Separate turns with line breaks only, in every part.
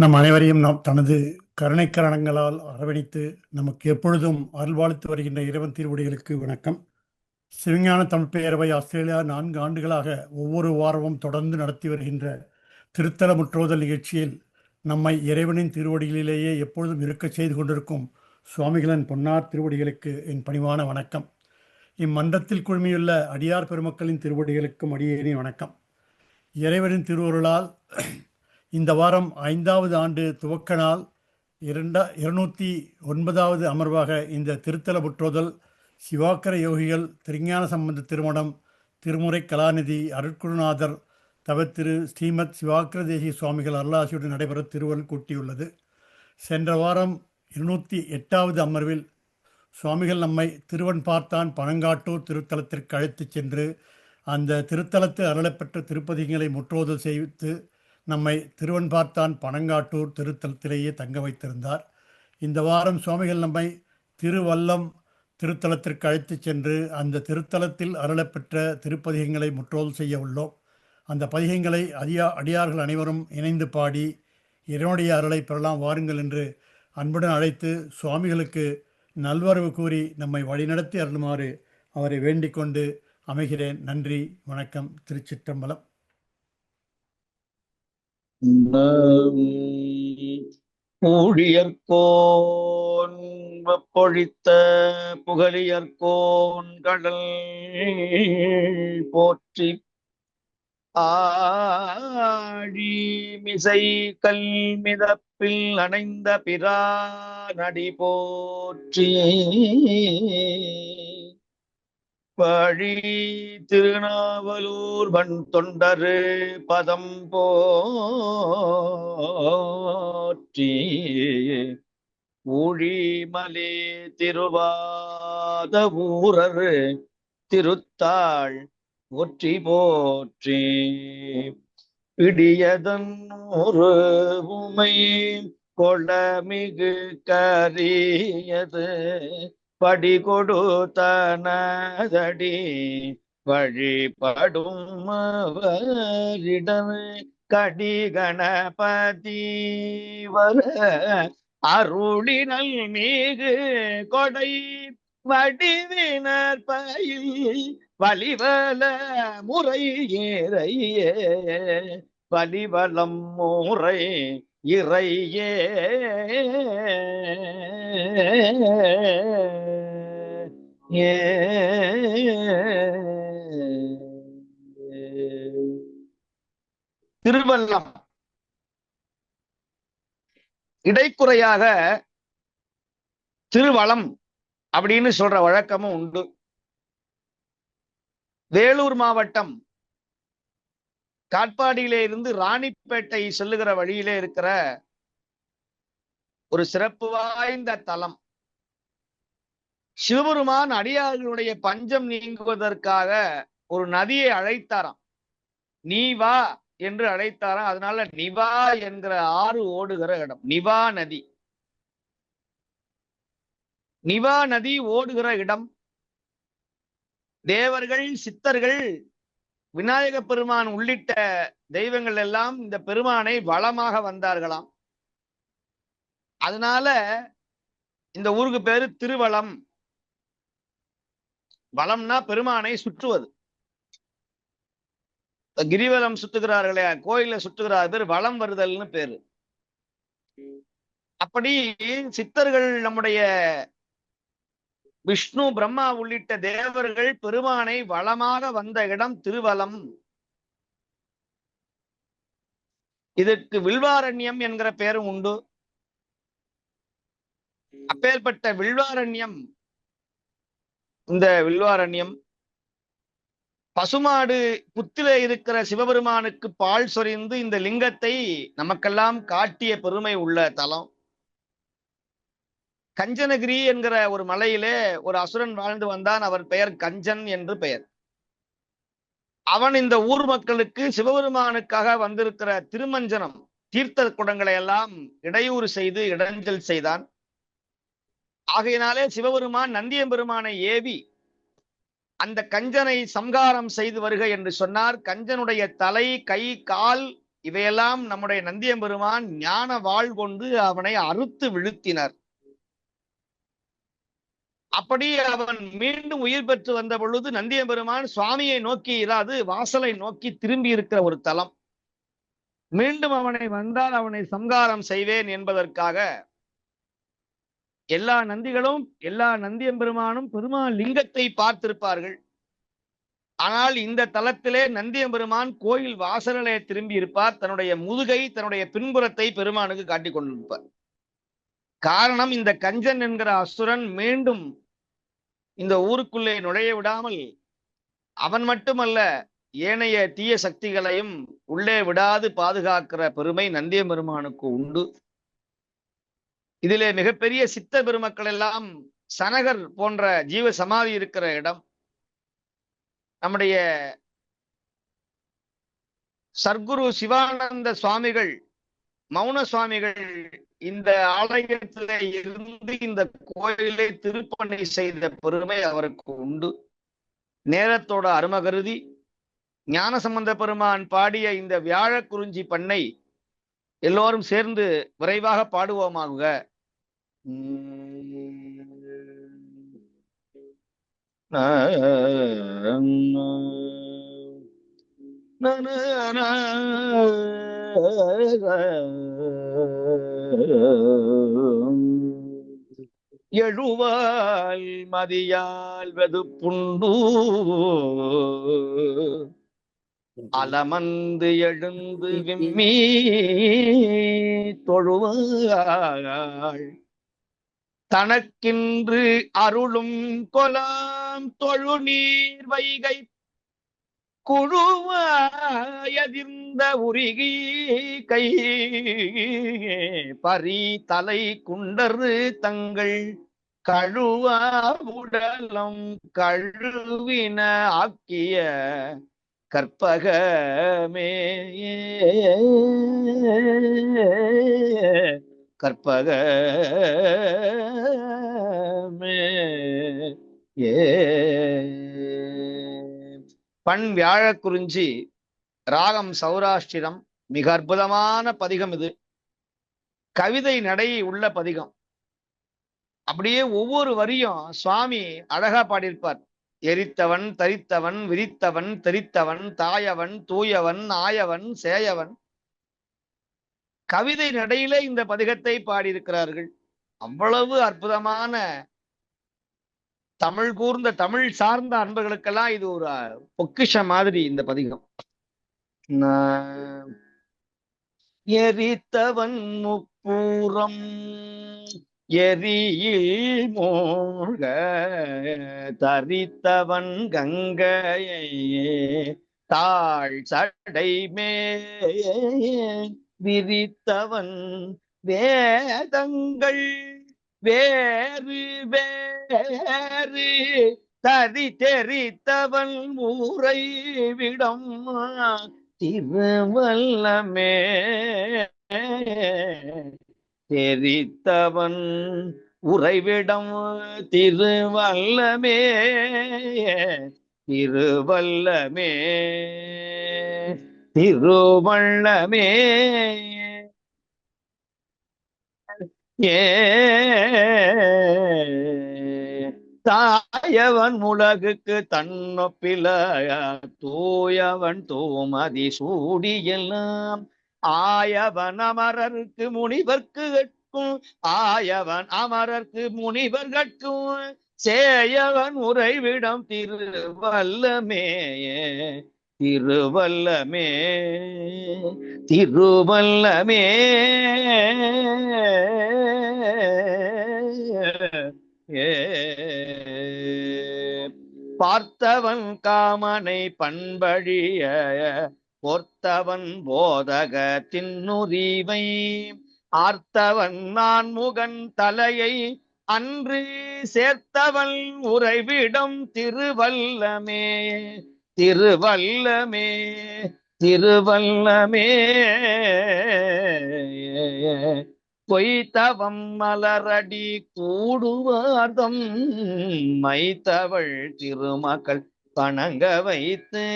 நம் அனைவரையும் நாம் தனது கருணைக்கரணங்களால் அரவணைத்து நமக்கு எப்பொழுதும் அருள்வாழ்த்து வருகின்ற இறைவன் திருவடிகளுக்கு வணக்கம். சிவஞான தமிழ் பேரவை ஆஸ்திரேலியா நான்கு ஆண்டுகளாக ஒவ்வொரு வாரமும் தொடர்ந்து நடத்தி வருகின்ற திருத்தல முற்றோதல் நிகழ்ச்சியில் நம்மை இறைவனின் திருவடிகளிலேயே எப்பொழுதும் இருக்கச் செய்து கொண்டிருக்கும் சுவாமிகளின் பொன்னார் திருவடிகளுக்கு என் பணிவான வணக்கம். இம்மன்றத்தில் குழுமியுள்ள அடியார் பெருமக்களின் திருவடிகளுக்கும் அடியேனே வணக்கம். இறைவனின் திருவருளால் இந்த வாரம் ஐந்தாவது ஆண்டு துவக்க நாள் இரண்டா இருநூற்றி ஒன்பதாவது அமர்வாக இந்த திருத்தல புற்றோதல் சிவாக்கர யோகிகள் திருஞான சம்பந்த திருமணம் திருமுறை கலாநிதி அருட்குருநாதர் தவத்திரு ஸ்ரீமத் சிவாக்கர தேசி சுவாமிகள் அருளாசியுடன் நடைபெற திருவள் கூட்டியுள்ளது. சென்ற வாரம் இருநூற்றி எட்டாவது அமர்வில் சுவாமிகள் நம்மை திருவன் பார்த்தான் பனங்காட்டூர் திருத்தலத்திற்கு அழைத்துச் சென்று அந்த திருத்தலத்து அருளப்பெற்ற திருப்பதிகளை முற்றோதல் செய்து நம்மை திருவன் பார்த்தான் பனங்காட்டூர் திருத்தலத்திலேயே தங்க வைத்திருந்தார். இந்த வாரம் சுவாமிகள் நம்மை திருவல்லம் திருத்தலத்திற்கு அழைத்துச் சென்று அந்த திருத்தலத்தில் அருளப்பெற்ற திருப்பதிகங்களை முற்றோல் செய்ய உள்ளோம். அந்த பதிகங்களை அடியா அடியார்கள் அனைவரும் இணைந்து பாடி இறைவனுடைய அருளை பெறலாம் வாருங்கள் என்று அன்புடன் அழைத்து சுவாமிகளுக்கு நல்வரவு கூறி நம்மை வழிநடத்தி அருளுமாறு அவரை வேண்டிக் கொண்டு அமைகிறேன். நன்றி வணக்கம் திருச்சிற்றம்பலம்.
ஊழியர்கோன் பொழித்த புகழியர்கோன் கடல் போற்றி ஆழி மிசை கல் மிதப்பில் அணைந்த பிரா நடி போற்றி பழி திருநாவலூர் வன் தொண்டரு பதம் போற்றி. ஊழிமலே திருவாத ஊரர் திருத்தாள் ஒற்றி போற்றி. பிடியதன் ஒரு உமை கொளமிகு கரியது படி கொடுத்தனதடி வழிபடும் அவரிடம் கடி கணபதி வர அருளினல் மிகு கொடை வடிவினர் பயில் வலிவல முறை ஏறையே வலிவலம் முறை இறையே. திருவள்ளம். இடைக்குறையாக திருவளம் அப்படின்னு சொல்ற வழக்கமும் உண்டு. வேலூர் மாவட்டம் காட்பாடியிலே இருந்து ராணிப்பேட்டை செல்லுகிற வழியிலே இருக்கிற ஒரு சிறப்பு வாய்ந்த தலம். சிவபெருமான் அடியார்களுடைய பஞ்சம் நீங்குவதற்காக ஒரு நதியை அழைத்தாராம். நீ வா என்று அழைத்தாராம். அதனால நிவா என்கிற ஆறு ஓடுகிற இடம். நிவா நதி. நிவா நதி ஓடுகிற இடம். தேவர்கள் சித்தர்கள் விநாயக பெருமான் உள்ளிட்ட தெய்வங்கள் எல்லாம் இந்த பெருமானை வளமாக வந்தார்களாம். அதனால இந்த ஊருக்கு பேரு திருவளம். வளம்னா பெருமானை சுற்றுவது. கிரிவலம் சுத்துகிறார்களே கோயில சுற்றுகிறார் பேர் வளம் வருதல்னு பேரு. அப்படி சித்தர்கள் நம்முடைய விஷ்ணு பிரம்மா உள்ளிட்ட தேவர்கள் பெருமானை வளமாக வந்த இடம் திருவலம். இதற்கு வில்வாரண்யம் என்கிற பெயரும் உண்டு. அப்பேற்பட்ட வில்வாரண்யம் இந்த வில்வாரண்யம் பசுமாடு புத்தில இருக்கிற சிவபெருமானுக்கு பால் சொரிந்து இந்த லிங்கத்தை நமக்கெல்லாம் காட்டிய பெருமை உள்ள தலம். கஞ்சனகிரி என்கிற ஒரு மலையிலே ஒரு அசுரன் வாழ்ந்து வந்தான் அவர் பெயர் கஞ்சன் என்று பெயர். அவன் இந்த ஊர் மக்களுக்கு சிவபெருமானுக்காக வந்திருக்கிற திருமஞ்சனம் தீர்த்த குடங்களை எல்லாம் இடையூறு செய்து இடைஞ்சல் செய்தான். ஆகையினாலே சிவபெருமான் நந்தியம்பெருமானை ஏவி அந்த கஞ்சனை சம்காரம் செய்து வருக என்று சொன்னார். கஞ்சனுடைய தலை கை கால் இவையெல்லாம் நம்முடைய நந்தியம்பெருமான் ஞான வாழ் கொண்டு அவனை அறுத்து விழுத்தினர். அப்படி அவன் மீண்டும் உயிர் பெற்று வந்த பொழுது நந்தியம்பெருமான் சுவாமியை நோக்கி இராது வாசலை நோக்கி திரும்பி இருக்கிற ஒரு தலம். மீண்டும் அவனை வந்தால் அவனை சம்காரம் செய்வேன் என்பதற்காக எல்லா நந்திகளும் எல்லா நந்தியம்பெருமானும் பெருமான் லிங்கத்தை பார்த்திருப்பார்கள். ஆனால் இந்த தலத்திலே நந்தியம்பெருமான் கோயில் வாசலிலே திரும்பி இருப்பார். தன்னுடைய முதுகை தன்னுடைய பின்புறத்தை பெருமானுக்கு காட்டிக் கொண்டிருப்பார். காரணம் இந்த கஞ்சன் என்கிற அசுரன் மீண்டும் இந்த ஊருக்குள்ளே நுழைய விடாமல் அவன் மட்டுமல்ல ஏனைய தீய சக்திகளையும் உள்ளே விடாது பாதுகாக்கிற பெருமை நந்தியம்பெருமானுக்கு உண்டு. இதிலே மிகப்பெரிய சித்த பெருமக்கள் எல்லாம் சனகர் போன்ற ஜீவ சமாதி இருக்கிற இடம். நம்முடைய சர்க்குரு சிவானந்த சுவாமிகள் மௌன சுவாமிகள் இந்த ஆலயத்திலே இருந்து இந்த கோயிலை திருப்பணி செய்த பெருமை அவருக்கு உண்டு. நேரத்தோட அரும கருதி ஞானசம்பந்த பெருமான் பாடிய இந்த வியாழ குறிஞ்சி பண்ணை எல்லோரும் சேர்ந்து விரைவாக பாடுவோமாக. எழுவால் மதியால் வெதுப்புண்டு அலமந்து எழுந்து விம்மி தொழுவாள் தனக்கின்று அருளும் கொலாம் தொழு நீர் வைகை குழுவாயதிர்ந்த உருகி கை. பரி தலை குண்டரு தங்கள் கழுவா உடலம் கழுவின ஆக்கிய கற்பகமே. கற்பகமே. ஏ. பண் வியாழ குறிஞ்சி ராகம் சௌராஷ்டிரம் மிக அற்புதமான பதிகம் இது. கவிதை நடை உள்ள பதிகம். அப்படியே ஒவ்வொரு வரியும் சுவாமி அழகா பாடியிருப்பார். எரித்தவன் தரித்தவன் விரித்தவன் தெரித்தவன் தாயவன் தூயவன் ஆயவன் சேயவன். கவிதை நடையில இந்த பதிகத்தை பாடியிருக்கிறார்கள். அவ்வளவு அற்புதமான தமிழ் கூர்ந்த தமிழ் சார்ந்த அன்பர்களுக்கெல்லாம் இது ஒரு பொக்கிஷ மாதிரி இந்த பதிகம். எரித்தவன் முப்பூரம் எரியில் மோக தரித்தவன் கங்கையே தாழ் சடைமே விரித்தவன் வேதங்கள் வேறு வேறு தரி தெரித்தவன் ஊரை விடம் திருவல்லமே. தெரித்தவன் உறைவிடம் திருவல்லமே. திருவல்லமே. திருவள்ளமே தாயவன் உலகுக்கு தன்னொப்பில தூயவன் தூமதி சூடியெல்லாம். ஆயவன் அமரருக்கு முனிவர்க்கு கட்கும் ஆயவன் அமரர்க்கு முனிவர் கட்கும். சேயவன் உறைவிடம் திருவல்லமே திருவல்லமே திருவல்லமே. பார்த்தவன் காமனை பண்பழிய பொர்த்தவன் போதக தின்னுரிவை ஆர்த்தவன் நான் முகன் தலையை அன்று சேர்த்தவன் உறைவிடம் திருவல்லமே. திருவல்லமே திருவல்லமே. பொய்த்தவம் மலரடி கூடுவார்தம் மைத்தவள் திருமக்கள் பணங்க வைத்து.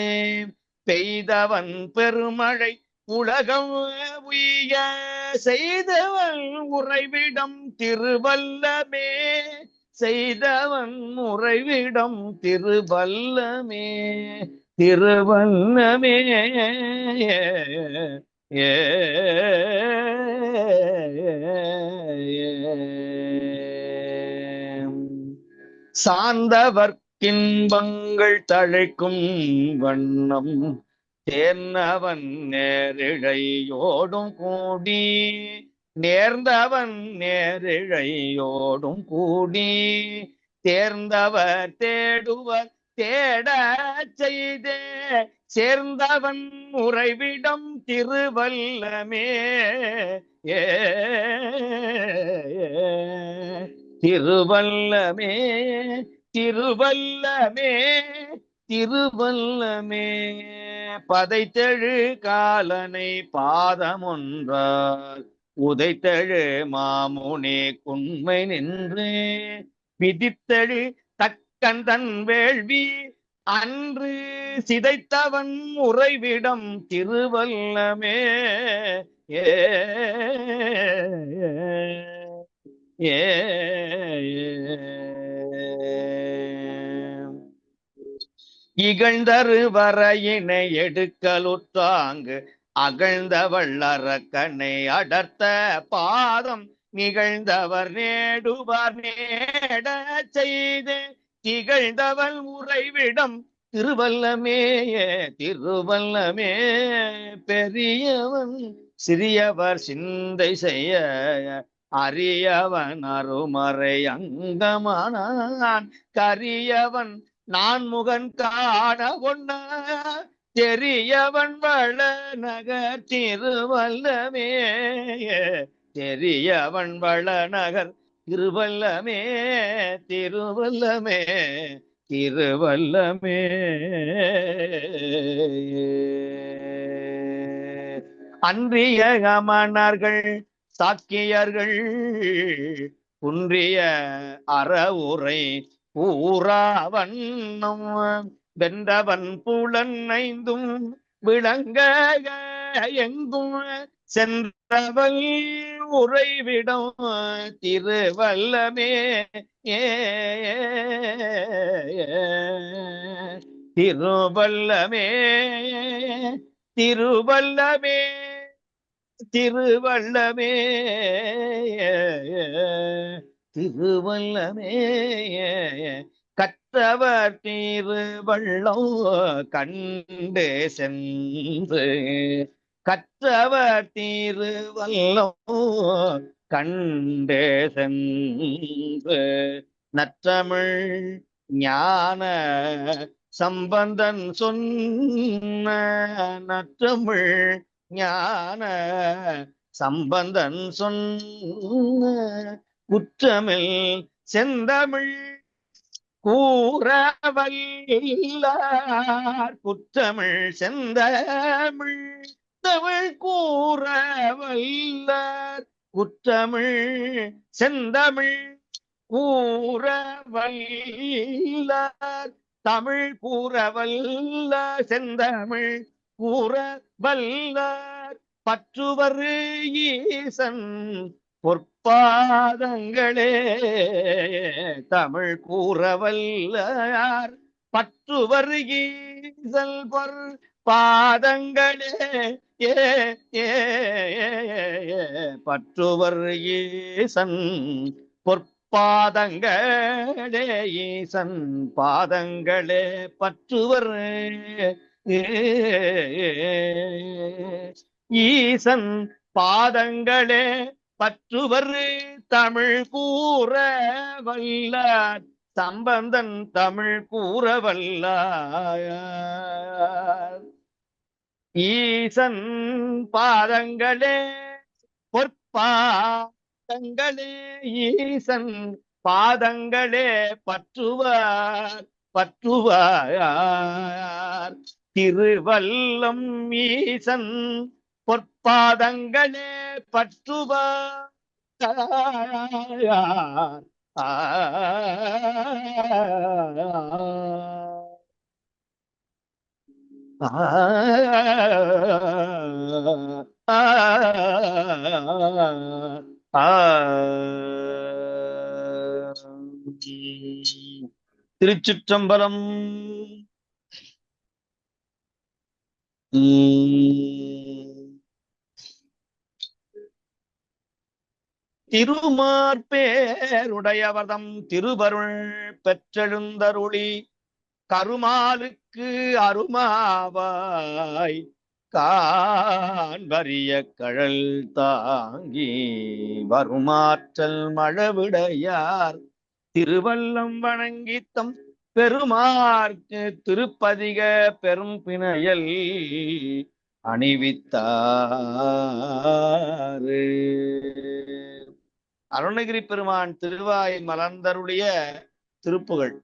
பெய்தவன் பெருமழை உலகம் உய்ய செய்தவள் உறைவிடம் திருவல்லமே. செய்தவன் முறைவிடம் திருவல்லமே திருவல்லமே. ஏ சார்ந்தவர்க்கின்பங்கள் தழைக்கும் வண்ணம் தேர்ந்தவன் நேரிழையோடும் கூடி நேர்ந்தவன் நேரிழையோடும் கூடி தேர்ந்தவர் தேடுவர் தேட செய்தே. சேர்ந்தவன் உறைவிடம் திருவல்லமே. ஏ திருவல்லமே திருவல்லமே திருவல்லமே. பதைத்தெழு காலனை பாதமொன்றால் உதைத்தழு மாமுனே குண்மை நின்று விதித்தெழு தக்கன் தன் வேள்வி. அன்று சிதைத்தவன் உறைவிடம் திருவல்லமே. ஏ ஏ. இகழ்ந்தரு வரையினை எடுக்கலுற்றாங்கு. அகழ்ந்த வள்ளரக்கனை அடர்த்த பாதம் நிகழ்ந்தவர் நேடுவார் நேட செய்து திகழ்ந்தவள் உறைவிடம் திருவல்லமேய திருவல்லமே பெரியவன். சிறியவர் சிந்தை செய்ய அரியவன் அருமறை அங்கமானான். கரியவன் நான் முகன் காண ஒன்ன தெரியவன் வள நகர் திருவல்லமே தெரியவன் வள நகர் திருவல்லமே திருவல்லமே திருவல்லமே. அன்றிய கமணர்கள் சாக்கியர்கள் குன்றிய அறவுரை ஊராவண்ணம் வென்றவன் புலன் ஐந்தும் விளங்க எங்கும் சென்றவள் உறைவிடம் திருவல்லமே. திருவல்லமே திருவல்லமே திருவல்லமே திருவல்லமே திருவல்லமே கற்றவர் திருவள்ளம் கண்டு சென்று. கற்றவர் தீரு வல்லம் கண்டு சென்று. நற்றமிழ் ஞான சம்பந்தன் சொன்ன நற்றமிழ் ஞான சம்பந்தன் சொன்ன குற்றமில் செந்தமிழ் கூறவல்லார் புத்தமிழ் செந்தமிழ். தமிழ் கூறவல்லார் குற்றமிழ் செந்தமிழ். கூறவல்லார் தமிழ் கூறவல்ல செந்தமிழ். கூறவல்லார் பற்றுவர் ஈசன் பாதங்களே தமிழ் கூறவல்லார். பற்று வருகீசல் பொர் பாதங்களே ஏ ஏ பற்றுவர் ஈசன் பொற்பாதங்களே ஈசன் பாதங்களே பற்றுவர் ஈசன் பாதங்களே பற்றுவர் தமிழ் கூற வல்லார். சம்பந்தன் தமிழ் கூற வல்லார். ஈசன் பாதங்களே பொற்பாதங்களே ஈசன் பாதங்களே பற்றுவார் பற்றுவார். திருவல்லம் ஈசன் பொற்பாதங்களே பற்றுவார் திருச்சிற்றம்பலம். உம் திருமார்பேருடையவர்தம் திருவருள் பெற்றெழுந்தருளி கருமாலுக்கு அருமாவாய் காண்பரிய கழல் தாங்கி வருமாற்றல் மழவிடையார் திருவல்லம் வணங்கித்தம் பெருமார்க்கு திருப்பதிக பெரும் பிணையல் அணிவித்தாரு. அருணகிரி பெருமான் திருவாய் மலர்ந்தருடைய திருப்புகள்.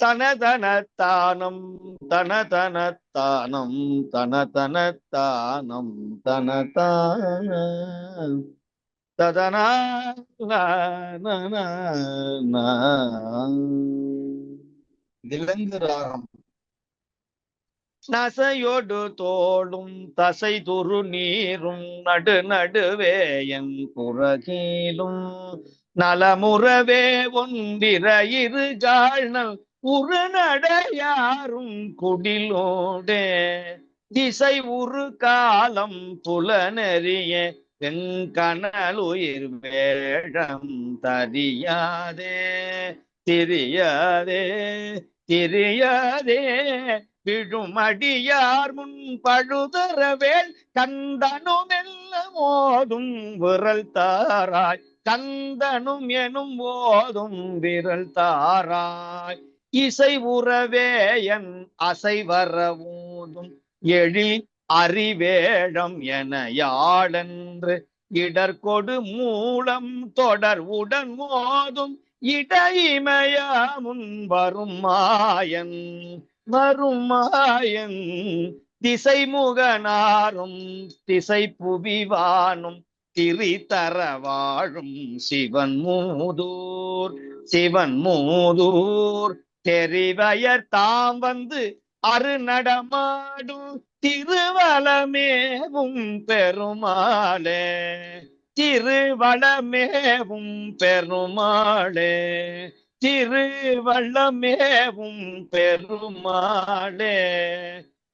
தனதனத்தானம் தனதனத்தானம் தனதனத்தானம் தனதான ததனா விலங்கு ராகம் நசையொடு தோளும் தசை துரு நீரும் நடு நடுவே என் புறகீலும் நலமுறவே ஒன்றிர இரு காழ்நல் உருநடையாரும் குடிலோடே. திசை உரு காலம் புலனறிய வெங்கனலுயிர் வேடம் தரியாதே திரியாதே திரியாதே. விழுமடியார் முன் பழுதரவேல் கந்தனும் எல்லாம் ஓதும் விரல் தாராய். கந்தனும் எனும் ஓதும் விரல் தாராய். இசை உறவே என் அசை வர ஊதும் எழில் அறிவேழம் என யாழென்று இடர்கொடு மூலம் தொடர் உடன் மோதும் இடைமயமுன் வரும் மாயன் வரும் மாயன் திசை முகனாரும் திசை புவிவானும் திரிதர வாழும் சிவன் மூதூர் சிவன் மூதூர் தெரிவயர் தாம் வந்து அருநடமாடும் திருவளமேவும் பெருமாளே திருவளமேவும் பெருமாளே திருவள்ளமேவும் பெருமாளே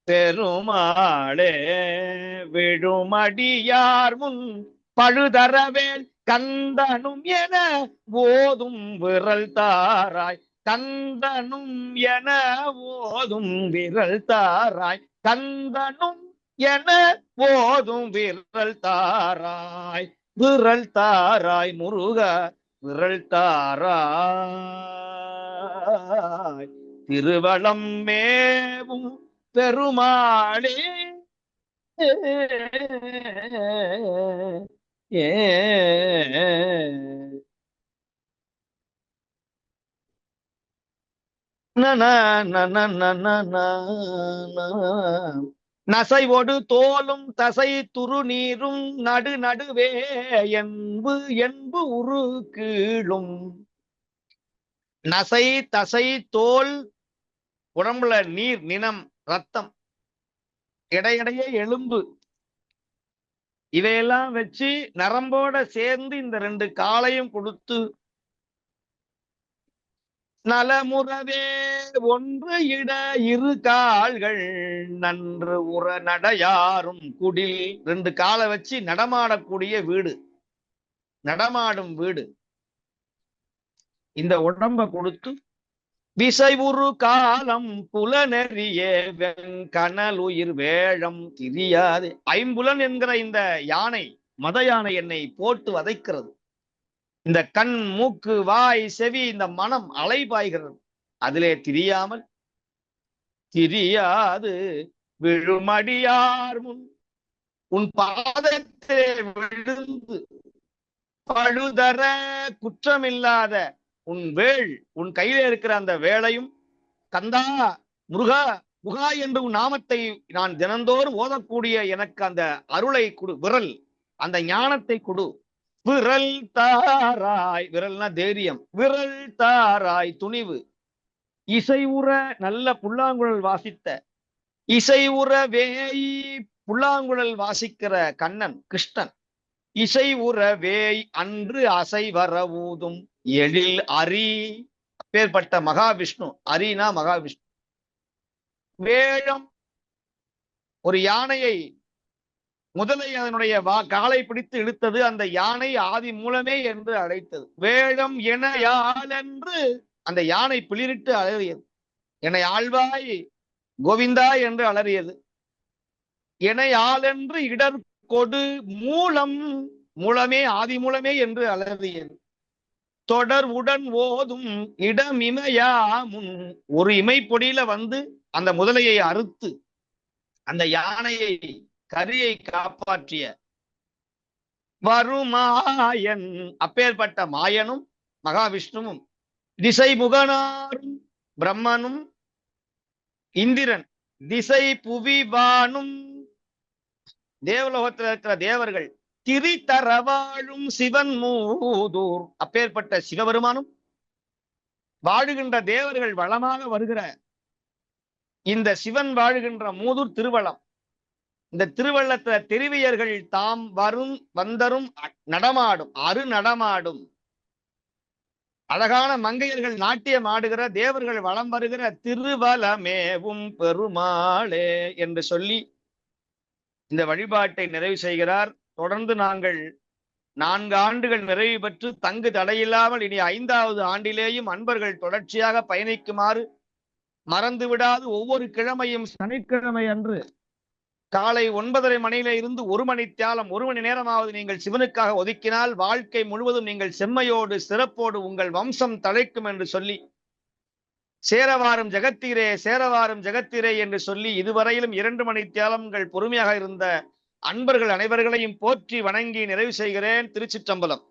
பெருமாளே விழுமடியார் முன் பழுதரவேல் கந்தனும் என ஓதும் விரல் தாராய் கந்தனும் என ஓதும் விரல் தாராய். கந்தனும் என ஓதும் விரல் தாராய். விரல் தாராய் முருக விரல் தாராய். திருவளம் மேவும் பெருமாளே ஏ நசைவோடு தோலும் தசை துரு நீரும் நடு நடுவே என்பு என்பு உரு கீழும். நசை தசை தோல் உடம்புல நீர் நினம் ரத்தம் இடையிடையே எலும்பு. இதையெல்லாம் வச்சு நரம்போட சேர்ந்து இந்த ரெண்டு காலையும் கொடுத்து நலமுறவே ஒன்று இட இரு கால்கள் நன்று உற நடையாரும் குடில். ரெண்டு காலை வச்சு நடமாடக்கூடிய வீடு. நடமாடும் வீடு. இந்த உடம்ப கொடுத்து விசை உரு காலம் புலனெறிய வெங்கனல் உயிர் வேழம் திரியாது. ஐம்புலன் என்கிற இந்த யானை மத யானை என்னை போட்டு வதைக்கிறது. இந்த கண் மூக்கு வாய் செவி இந்த மனம் அலைபாய்கிறது. அதிலே திரியாமல் திரியாது. விழுமடியார் முன் உன் பாதத்திலே விழுந்து பழுதர குற்றமில்லாத உன் வேள் உன் கையில இருக்கிற அந்த வேளையும் கந்தா முருகா முகா என்று உன் நாமத்தை நான் தினந்தோறும் ஓதக்கூடிய எனக்கு அந்த அருளை கொடு விரல் அந்த ஞானத்தை கொடு. விரல் தாராய் விரல்னா தைரியம். விரல் தாராய் துணிவு. இசை உற நல்ல புல்லாங்குழல் வாசித்த. இசை உற வேய் புல்லாங்குழல் வாசிக்கிற கண்ணன் கிருஷ்ணன். இசை உற வேய் அன்று அசை வர ஊதும் எழில் அரி. அப்பேற்பட்ட மகாவிஷ்ணு அரினா மகாவிஷ்ணு. வேழம் ஒரு யானையை முதலை அதனுடைய வா காலை பிடித்து இழுத்தது அந்த யானை ஆதி மூலமே என்று அழைத்தது. வேடம் என யாழென்று அந்த யானை பிளிரிட்டு அலறியது. என்னை ஆழ்வாய் கோவிந்தா என்று அலறியது. என்னை ஆளென்று இடர் கொடு மூலம் மூலமே ஆதி மூலமே என்று அலறியது. தொடர் உடன் ஓதும் இடம் இமையா முன் ஒரு இமைப்பொடியில வந்து அந்த முதலையை அறுத்து அந்த யானையை கரியை காப்பாற்றிய வருமாயன். அப்பேற்பட்ட மாயனும் மகாவிஷ்ணுவும் திசை முகனாரும் பிரம்மனும் இந்திரன் திசை புவிவானும் தேவலோகத்தில் இருக்கிற தேவர்கள் திரிதரவாழும் சிவன் மூதூர். அப்பேற்பட்ட சிவபெருமானும் வாழுகின்ற தேவர்கள் வளமாக வருகிற இந்த சிவன் வாழுகின்ற மூதூர் திருவளம் இந்த திருவள்ளத்துல திருவியர்கள் தாம் வரும் வந்தரும் நடமாடும் அரு நடமாடும் அழகான மங்கையர்கள் நாட்டியம் ஆடுகிற தேவர்கள் வலம் வருகிற திருவலமேவும் பெருமாளே என்று சொல்லி இந்த வழிபாட்டை நிறைவு செய்கிறார். தொடர்ந்து நாங்கள் நான்கு ஆண்டுகள் நிறைவு பெற்று தங்கு தடையில்லாமல் இனி ஐந்தாவது ஆண்டிலேயும் அன்பர்கள் தொடர்ச்சியாக பயணிக்குமாறு மறந்து விடாது ஒவ்வொரு கிழமையும் சனிக்கிழமை அன்று காலை ஒன்பதரை மணியில இருந்து ஒரு மணி தியாலம் ஒரு மணி நேரமாவது நீங்கள் சிவனுக்காக ஒதுக்கினால் வாழ்க்கை முழுவதும் நீங்கள் செம்மையோடு சிறப்போடு உங்கள் வம்சம் தழைக்கும் என்று சொல்லி சேரவாரும் ஜெகத்தீரே சேரவாரும் ஜெகத்தீரே என்று சொல்லி இதுவரையிலும் இரண்டு மணி தியாலங்கள் பொறுமையாக இருந்த அன்பர்கள் அனைவர்களையும் போற்றி வணங்கி நிறைவு செய்கிறேன் திருச்சிற்றம்பலம்.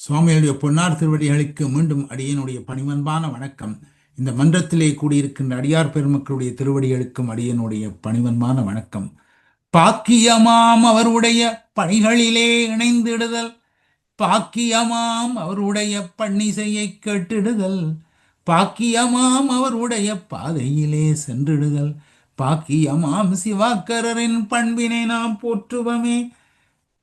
சுவாமிகளுடைய பொன்னார் திருவடிகளுக்கு மீண்டும் அடியனுடைய பணிவன்பான வணக்கம். இந்த மன்றத்திலே கூடியிருக்கின்ற அடியார் பெருமக்களுடைய திருவடிகளுக்கும் அடியனுடைய பணிவன்மான வணக்கம். பாக்கியமாம் அவருடைய பணிகளிலே இணைந்திடுதல். பாக்கியமாம் அவருடைய பன்னிசையை கேட்டிடுதல். பாக்கியமாம் அவருடைய பாதையிலே சென்றிடுதல். பாக்கியமாம் சிவாக்கரரின் பண்பினை நாம் போற்றுவமே.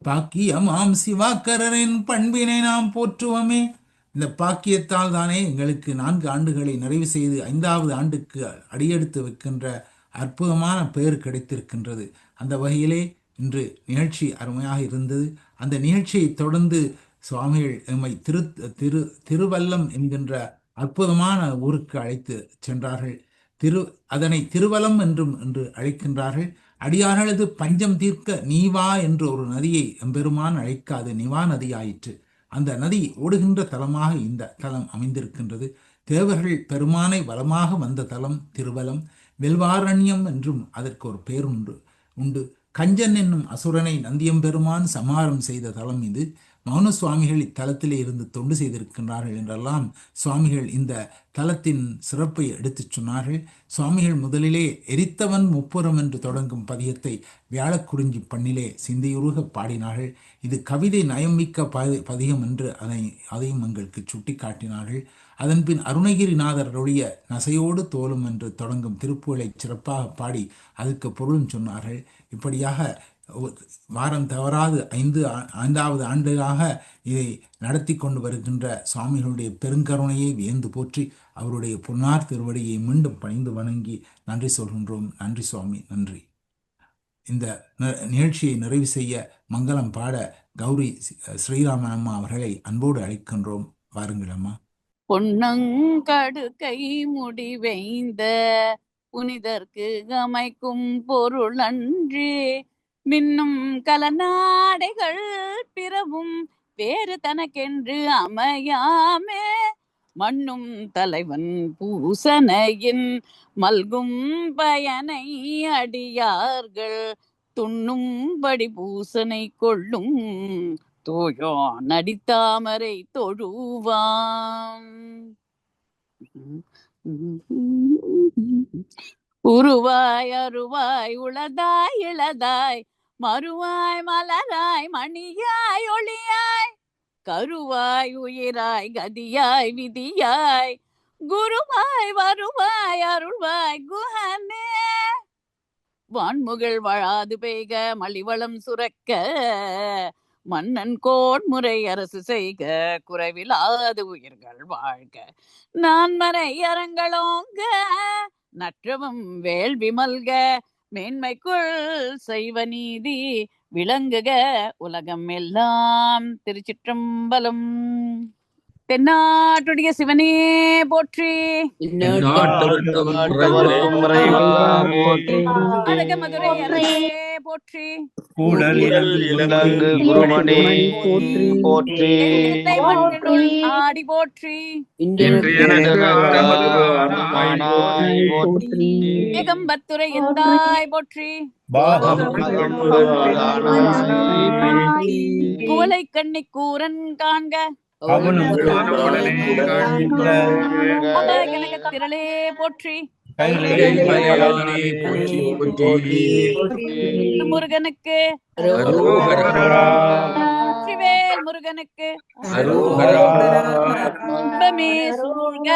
பாக்கியமாம் சிவாக்கரரின் பண்பினை நாம் போற்றுவோமே. இந்த பாக்கியத்தால் தானே எங்களுக்கு நான்கு ஆண்டுகளை நிறைவு செய்து ஐந்தாவது ஆண்டுக்கு அடியெடுத்து வைக்கின்ற அற்புதமான பெயர் கிடைத்திருக்கின்றது. அந்த வகையிலே இன்று நிகழ்ச்சி அருமையாக இருந்தது. அந்த நிகழ்ச்சியை தொடர்ந்து சுவாமிகள் எம்மை திரு திரு திருவல்லம் என்கின்ற அற்புதமான ஊருக்கு அழைத்து சென்றார்கள். திரு அதனை திருவலம் என்றும் என்று அழைக்கின்றார்கள். அடியார்களது பஞ்சம் தீர்க்க நீவா என்று ஒரு நதியை எம்பெருமான் அழைக்காது. நிவா நதியாயிற்று. அந்த நதி ஓடுகின்ற தலமாக இந்த தலம் அமைந்திருக்கின்றது. தேவர்கள் பெருமானை வளமாக வந்த தலம் திருவலம் வெல்வாரண்யம் என்றும் அதற்கு ஒரு பேருண்டு உண்டு. கஞ்சன் என்னும் அசுரனை நந்தியம்பெருமான் சமாரம் செய்த தலம் இது. மௌன சுவாமிகள் இத்தலத்திலே இருந்து தொண்டு செய்திருக்கின்றார்கள் என்றெல்லாம் சுவாமிகள் இந்த தலத்தின் சிறப்பை எடுத்துச் சொன்னார்கள். சுவாமிகள் முதலிலே எரித்தவன் முப்புறம் என்று தொடங்கும் பதியத்தை வியாழக்குறிஞ்சி பண்ணிலே சிந்தையுருக பாடினார்கள். இது கவிதை நயமிக்க பதி பதியம் என்று அதை அதையும் எங்களுக்கு சுட்டி காட்டினார்கள் அதன்பின் அருணகிரிநாதருடைய நசையோடு தோலும் என்று தொடங்கும் திருப்புகளை சிறப்பாக பாடி அதுக்கு பொருளும் சொன்னார்கள். இப்படியாக வாரம் தவறாது ஐந்து ஆ- ஐந்தாவது ஆண்டுகளாக இதை நடத்தி கொண்டு வருகின்ற சுவாமிகளுடைய பெருங்கருணையை வியந்து போற்றி அவருடைய பொன்னார் திருவடியை மீண்டும் பணிந்து வணங்கி நன்றி சொல்கின்றோம். நன்றி சுவாமி நன்றி. இந்த நிகழ்ச்சியை நிறைவு செய்ய மங்களம் பாட கௌரி ஸ்ரீராமனம்மா ஸ்ரீராமன் அம்மா அவர்களை அன்போடு அழைக்கின்றோம். வாருங்கள் அம்மா.
பொன்னங்கடுக்கை முடிவைந்த புனிதர்க்கு அமைக்கும் பொருள் அன்றே மின்னும் கலநாடைகள் பிறவும் வேறு தனக்கென்று அமையாமே. மண்ணும் தலைவன் பூசனையின் மல்கும் பயனை அடியார்கள். துண்ணும்படி பூசனை கொள்ளும் தோயோ அடித்தாமரை தொழுவாம். உருவாய் அருவாய் உளதாய் இளதாய் மறுவாய் மலராய் மணியாய் ஒளியாய் கருவாய் உயிராய் கதியாய் விதியாய் குருவாய் வருவாய் அருள்வாய் குஹனே வான்முகள் வழாது பெய்க மலிவளம் சுரக்க மன்னன் கோன்முறை அரசு செய்க குறைவிலாது உயிர்கள் வாழ்க. நான் மறை அரங்களோங்க நற்றவும் வேள்வி மல்க மேன்மைக்குள் செய்வ நீதி விளங்குக உலகம் எல்லாம் திருச்சிற்றம்பலம். தென்னாட்டுடைய சிவனே போற்றி.
போற்றி.
ஆடி போற்றி. ஏகம்பத்துரை எந்தாய் போற்றி. குவளை கண்ணி கூரன் காண்க. அழகனக திரளே போற்றி முருகனுக்கு வெற்றிவேல் முருகனுக்கு இன்பமே சூழ்க.